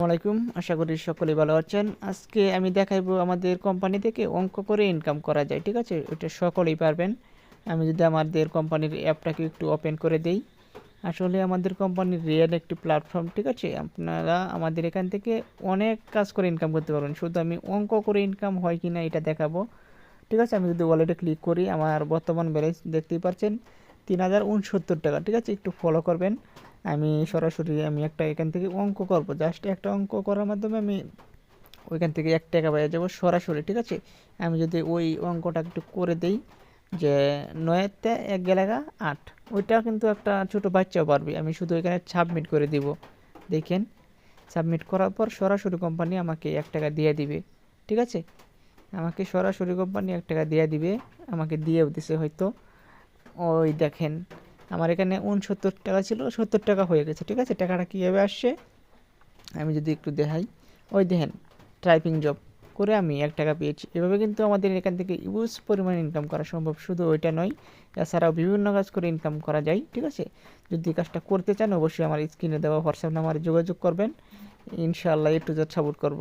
আসসালামাইকুম আশা করি সকলেই ভালো আছেন। আজকে আমি দেখাইবো আমাদের কোম্পানি থেকে অঙ্ক করে ইনকাম করা যায়, ঠিক আছে? এটা সকলেই পারবেন। আমি যদি আমাদের কোম্পানির অ্যাপটাকে একটু ওপেন করে দেই। আসলে আমাদের কোম্পানির রিয়েল একটি প্ল্যাটফর্ম ঠিক আছে? আপনারা আমাদের এখান থেকে অনেক কাজ করে ইনকাম করতে পারবেন। শুধু আমি অঙ্ক করে ইনকাম হয় কি না এটা দেখাবো। ঠিক আছে? আমি যদি ওয়ালেটে ক্লিক করি, আমার বর্তমান ব্যালেন্স দেখতেই পাচ্ছেন তিন হাজার উনসত্তর টাকা, ঠিক আছে? একটু ফলো করবেন। আমি সরাসরি আমি একটা এখান থেকে অঙ্ক করব। জাস্ট একটা অঙ্ক করার মাধ্যমে আমি ওইখান থেকে এক টাকা পেয়ে যাব সরাসরি, ঠিক আছে? আমি যদি ওই অঙ্কটা একটু করে দেই যে নয়েতে এক গেলাগা আট। ওইটা কিন্তু একটা ছোট বাচ্চাও পারবে। আমি শুধু এখানে সাবমিট করে দিব। দেখেন সাবমিট করার পর সরাসরি কোম্পানি আমাকে এক টাকা দিয়ে দিবে, ঠিক আছে? আমাকে সরাসরি কোম্পানি এক টাকা দিয়ে দিবে, আমাকে দিয়েও দিছে হয়তো। ওই দেখেন আমার এখানে উনসত্তর টাকা ছিল, সত্তর টাকা হয়ে গেছে, ঠিক আছে? টাকাটা কীভাবে আসছে? আমি যদি একটু দেখাই। ওই দেখেন টাইপিং জব করে আমি এক টাকা পেয়েছি। এভাবে কিন্তু আমাদের এখান থেকে ইউজ পরিমাণ ইনকাম করা সম্ভব। শুধু ওইটা নয়, এছাড়াও বিভিন্ন কাজ করে ইনকাম করা যায়, ঠিক আছে? যদি কাজটা করতে চান, অবশ্যই আমার স্ক্রিনে দেওয়া হোয়াটসঅ্যাপ নাম্বারে যোগাযোগ করবেন। ইনশাআল্লাহ একটু যা সাপোর্ট করব।